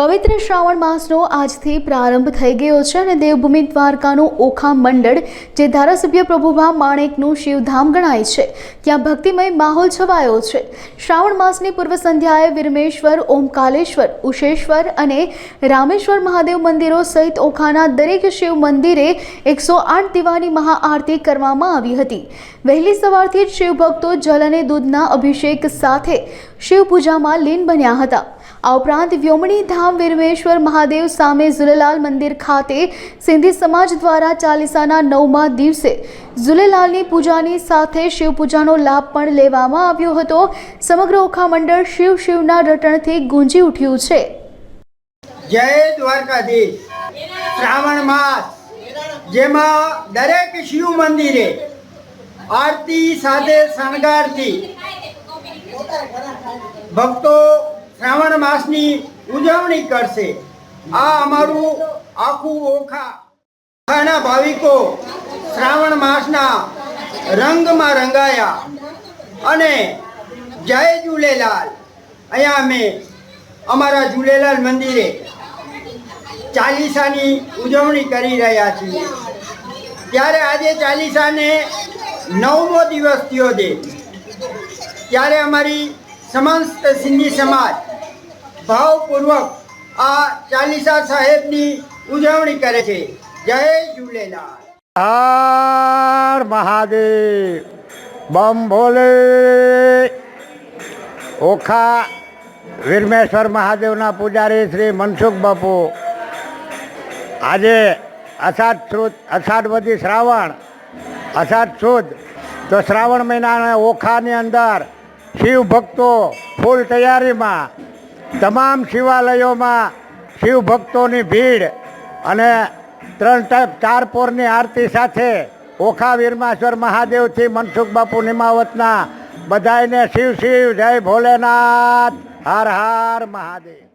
પવિત્ર શ્રાવણ માસનો આજથી પ્રારંભ થઈ ગયો છે અને દેવભૂમિ દ્વારકાનું ઓખા મંડળ, જે ધારાસભ્ય પ્રભુભા માણેકનું શિવધામ ગણાય છે, ત્યાં ભક્તિમય માહોલ છવાયો છે. શ્રાવણ માસની પૂર્વ સંધ્યાએ વિરમેશ્વર, ઓમકાલેશ્વર, ઉશેશ્વર અને રામેશ્વર મહાદેવ મંદિરો સહિત ઓખાના દરેક શિવ મંદિરે એકસો આઠ દીવાની મહાઆરતી કરવામાં આવી હતી. વહેલી સવારથી જ શિવભક્તો જલ અને દૂધના અભિષેક સાથે શિવ પૂજામાં લીન બન્યા હતા. આ ઉપરાંત વ્યોમણી ધામ વીરમેશ્વર મહાદેવ સામે ઝુલેલાલ મંદિર ખાતે સિંધી સમાજ દ્વારા ચાલીસાના નવમા દિવસે ઝુલેલાલની પૂજાની સાથે શિવપૂજાનો લાભ પણ લેવામાં આવ્યો હતો. સમગ્ર ઓખા મંડળ શિવ શિવના રટણથી ગુંજી ઉઠ્યું છે. જય દ્વારકાધીશ. શ્રાવણ માસ. જેમાં દરેક શિવ મંદિરે આરતી સાથે શણગારથી ભક્તો શ્રાવણ માસની ઉજવણી કરશે. આ અમારું આખું ઓખા ઓખાના ભાવિકો શ્રાવણ માસના રંગમાં રંગાયા. અને જય ઝૂલેલાલ અહીંયા અમે અમારા ઝૂલેલાલ મંદિરે ચાલીસાની ઉજવણી કરી રહ્યા છીએ. ત્યારે આજે ચાલીસાને નવમો દિવસ થયો છે. ત્યારે અમારી સમસ્ત સિંધી સમાજ ભાવપૂર્વક આ ચાલીસા સાહેબની ઉજવણી કરે છે. જય ઝૂલેલાલ. મહાદેવ. બમ ભોલે. ઓખા વીરમેશ્વર મહાદેવના પૂજારી શ્રી મનસુખ બાપુ. આજે અષાઢ સુદ, અષાઢ વધી શ્રાવણ. અષાઢ સુદ, તો શ્રાવણ મહિનાના ઓખાની અંદર શિવ ભક્તો ફૂલ તૈયારીમાં તમામ શિવાલયોમાં શિવ ભક્તોની ભીડ અને ત્રણ ટાઈપ ચાર પોરની આરતી સાથે ઓખા વીરમાશ્વર મહાદેવથી મનસુખ બાપુ નિમાવતના બધાને શિવ શિવ જય ભોલેનાથ. હર હર મહાદેવ.